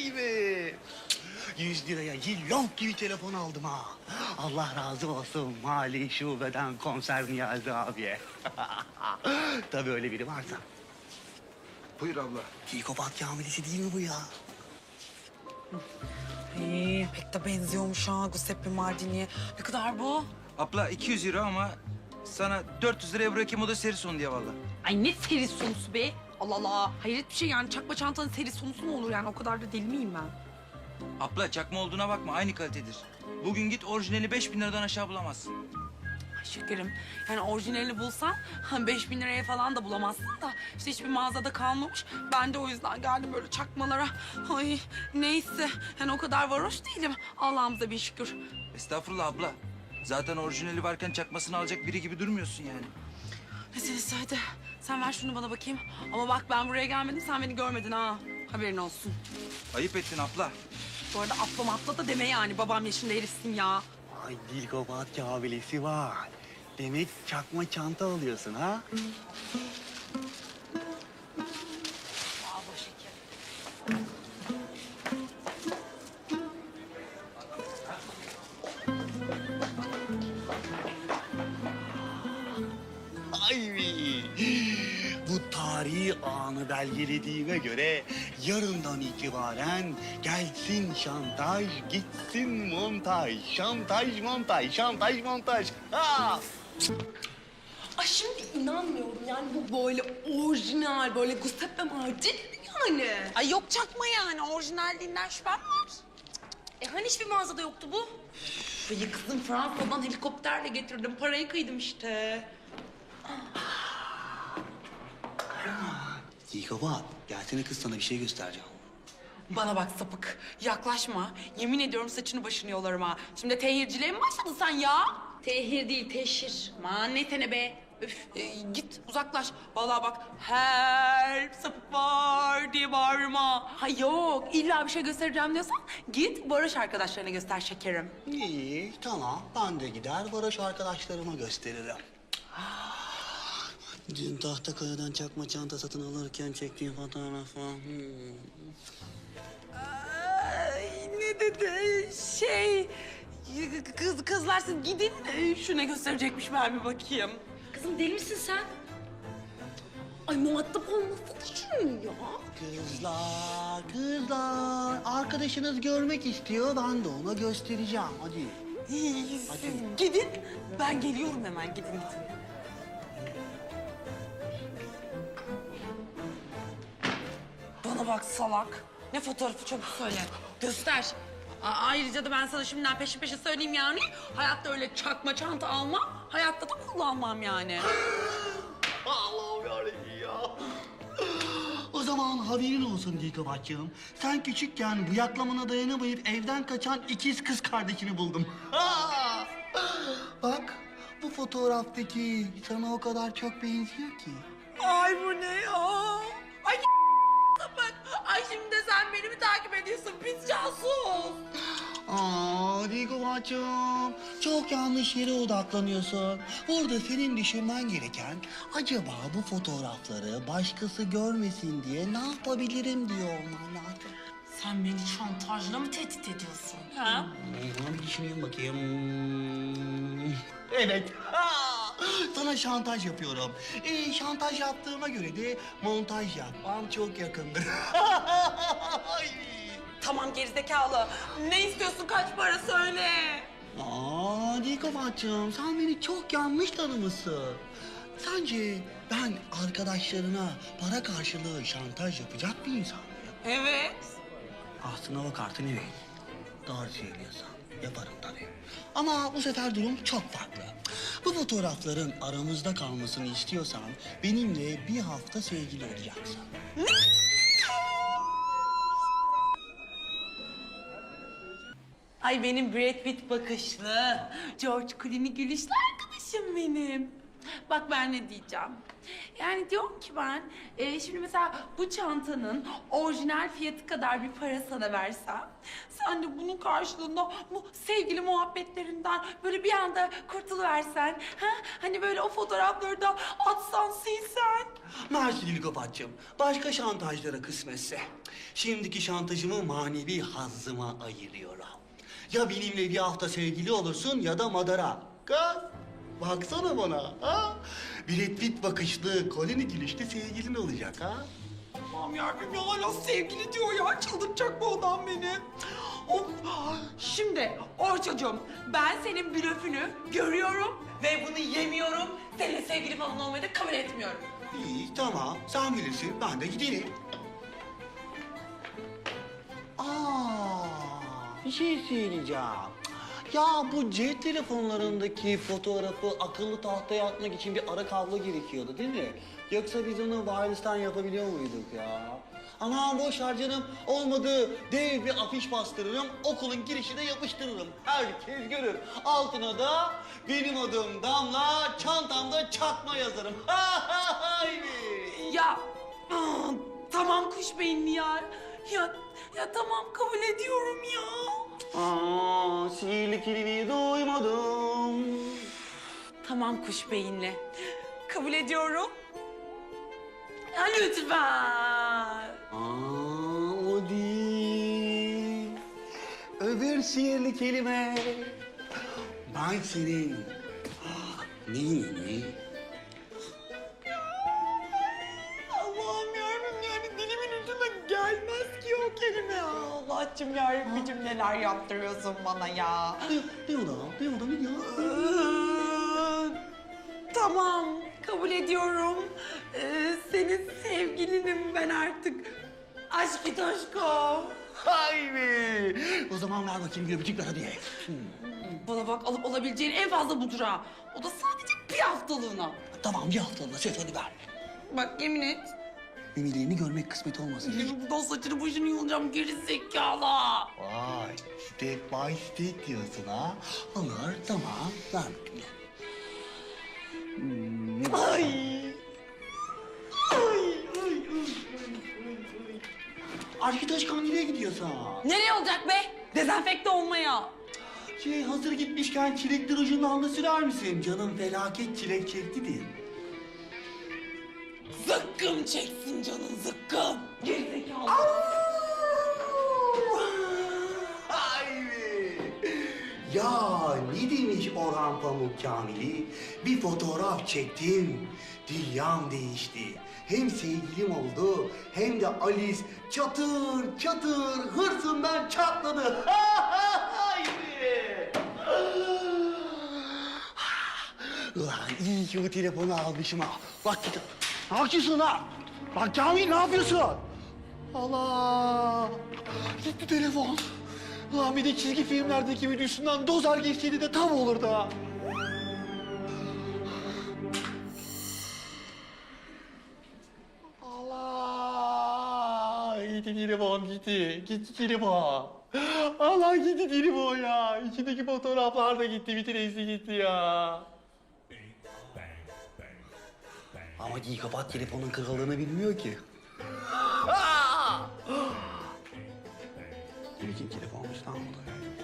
Vay be. 100 liraya yillok gibi telefon aldım ha. Allah razı olsun mali şubeden komiser Niyazi abiye. Tabii öyle biri varsa. Buyur abla. Psikopat kamilesi değil mi bu ya? İyi, pek de benziyormuş ha Giuseppe Mardini'ye. Ne kadar bu? Abla 200 euro ama sana 400 liraya bırakayım o da seri son diye valla. Ay ne seri sonusu be? Allah Allah. Hayret bir şey yani çakma çantanın seri sonusu mu olur yani? O kadar da deli miyim ben? Abla çakma olduğuna bakma aynı kalitedir. Bugün git orijinali 5000 liradan aşağı bulamazsın. Ay şekerim. Yani orijinalini bulsan ha, 5000 liraya falan da bulamazsın da işte hiçbir mağazada kalmamış. Ben de o yüzden geldim böyle çakmalara. Ay neyse. Yani o kadar varoş değilim. Allah'ımıza bir şükür. Estağfurullah abla. Zaten orijinali varken çakmasını alacak biri gibi durmuyorsun yani. Neyse neyse hadi. Sen ver şunu bana bakayım. Ama bak ben buraya gelmedim sen beni görmedin ha. Haberin olsun. Ayıp ettin abla. Bu arada atlama atla da deme yani. Babam yaşında herifsin ya. Ay psikopat kamilesi var. Demek çakma çanta alıyorsun ha? Anı belgelediğime göre yarından itibaren gelsin şantaj, gitsin montaj. Şantaj, montaj, şantaj, montaj. Ha! Ay şimdi inanmıyorum yani bu böyle orijinal böyle Giuseppe Mardin yani. Ay yok çakma yani. Orijinalliğinden şüphem var. E hani hiçbir mağazada yoktu bu? Ay kızım Fransa'dan helikopterle getirdim. Parayı kıydım işte. Psikopat, gelsene kız sana bir şey göstereceğim. Bana bak sapık. Yaklaşma. Yemin ediyorum saçını başını yolarım ha. Şimdi tehirciliğe mi başladın sen ya? Tehir değil teşhir. Aman ne tene be. Üf, e, git uzaklaş. Vallahi bak her sapık var diye bağırma. Ha yok illa bir şey göstereceğim diyorsan git barış arkadaşlarına göster şekerim. İyi, tamam. Ben de gider barış arkadaşlarıma gösteririm. Dün Tahtakaya'dan çakma çanta satın alırken çektiğim fotoğrafı. Hmm. Ay ne dedi şey kız kızlar siz gidin şu ne gösterecekmiş ben bir bakayım. Kızım deli misin sen? Ay muhatap olmasın şunu ya. Kızlar, kızlar. Arkadaşınız görmek istiyor. Ben de ona göstereceğim. Hadi. Siz gidin ben geliyorum hemen gidin gidin. Bak salak. Ne fotoğrafı çabuk söyle. Göster. A- ayrıca da ben sana şimdiden peşin peşin söyleyeyim yani. Hayatta öyle çakma çanta almam. Hayatta da kullanmam yani. Allah'ım yarabbim ya. O zaman haberin olsun Dikobacığım. Sen küçükken bu yaklamana dayanamayıp evden kaçan ikiz kız kardeşini buldum. Ha! Bak bu fotoğraftaki sana o kadar çok benziyor ki. Ay bu ne ya? Ay. Ay şimdi de sen beni mi takip ediyorsun pis casus? Aa Dikobacığım çok yanlış yere odaklanıyorsun. Burada senin düşünmen gereken acaba bu fotoğrafları başkası görmesin diye ne yapabilirim diye olman lazım. Sen beni şantajla mı tehdit ediyorsun? Ha? Buna bir düşüneyim bakayım. Evet. Ha! Sana şantaj yapıyorum. Ee, şantaj yaptığıma göre de montaj yapmam çok yakındır. Ay! Tamam gerizekalı. Ne istiyorsun kaç para söyle. Aa Dikovat'cığım sen beni çok yanlış tanımışsın. Sence ben arkadaşlarına para karşılığı şantaj yapacak bir insan mıyım? Evet. Aslına bak artı ne? Doğru söylüyorsan yaparım tabii. Ama bu sefer durum çok farklı. Fotoğrafların aramızda kalmasını istiyorsan benimle bir hafta sevgili olacaksın. Ay benim Brad Pitt bakışlı, George Clooney gülüşlü arkadaşım benim. Bak ben ne diyeceğim. Yani diyorum ki ben, e, şimdi mesela bu çantanın orijinal fiyatı kadar bir para sana versem... ...sen de bunun karşılığında bu sevgili muhabbetlerinden böyle bir anda kurtuluversen... Ha? Hani böyle o fotoğrafları da atsan, silsen. Mersi Dilgopat'cığım. Başka şantajlara kısmetse. Şimdiki şantajımı manevi hazzıma ayırıyorum. Ya benimle bir hafta sevgili olursun ya da madara. Kız, baksana bana. Ha? Brad Pitt bakışlı, kolini gülüşlü sevgilin olacak ha. Aman yarabbim ya hala sevgili diyor ya. Çıldırtacak bu adam beni. Of. Şimdi Orçacığım ben senin blöfünü görüyorum ve bunu yemiyorum. Seninle sevgili falan olmayı da kabul etmiyorum. İyi, tamam. Sen bilirsin. Ben de giderim. Aa, bir şey söyleyeceğim. Ya bu cep telefonlarındaki fotoğrafı akıllı tahtaya atmak için bir ara kablo gerekiyordu değil mi? Yoksa biz onu wireless'tan yapabiliyor muyduk ya? Aman boş ver canım. Olmadı dev bir afiş bastırırım. Okulun girişine yapıştırırım. Herkes görür. Altına da benim adım Damla, çantamda çakma yazarım. Ya aa, tamam kuş beyinli ya. Ya, ya tamam kabul ediyorum ya. Aa, sihirli kelimeyi duymadım. Tamam kuş beyinli. Kabul ediyorum. Ya lütfen. Aa, o değil. Öbür sihirli kelime. Ben senin neyini? Allah'ım o kelime. Allah'cım yarabbicim neler yaptırıyorsun bana ya. Ne, ne o da? Ne ya? tamam kabul ediyorum. Ee, senin sevgilinim ben artık. Aşkı toşko. Haydi. O zaman ver bakayım ver hadi. Hmm. Bana bak alıp olabileceğin en fazla budur ha. O da sadece bir haftalığına. Tamam bir haftalığına söz hadi ver. Bak yemin et. Mimilerini görmek kısmet olmasın. Buradan saçını başını yolacağım geri zekalı. Vay, step by step diyorsun ha. Olur, tamam. Ver bakayım. Hmm, Ay. Arkadaş nereye gidiyorsun? Nereye olacak be? Dezenfekte olmaya. Şey hazır gitmişken çilekli rujundan da sürer misin? Canım felaket çilek çekti de. Zıkkım çeksin canın zıkkım. Geri zekalı. Haydi. Ya ne demiş Orhan Pamuk Kamil'i? Bir fotoğraf çektim. Dünyam değişti. Hem sevgilim oldu hem de Alice çatır çatır hırsından çatladı. Haydi. Ulan iyi ki bu telefonu almışım ha. Bak git. Ne lan? Bak Kamil ne yapıyorsun? Allah! Gitti telefon. Ulan bir de çizgi filmlerdeki üstünden dozer geçseydi de tam olurdu ha. Allah! Gitti telefon gitti. Gitti telefon. Allah gitti telefon ya. İçindeki fotoğraflar da gitti. Bütün hepsi gitti ya. Ama iyi kapat telefonun kırıldığını bilmiyor ki. Biçim telefonmuş lan bu da?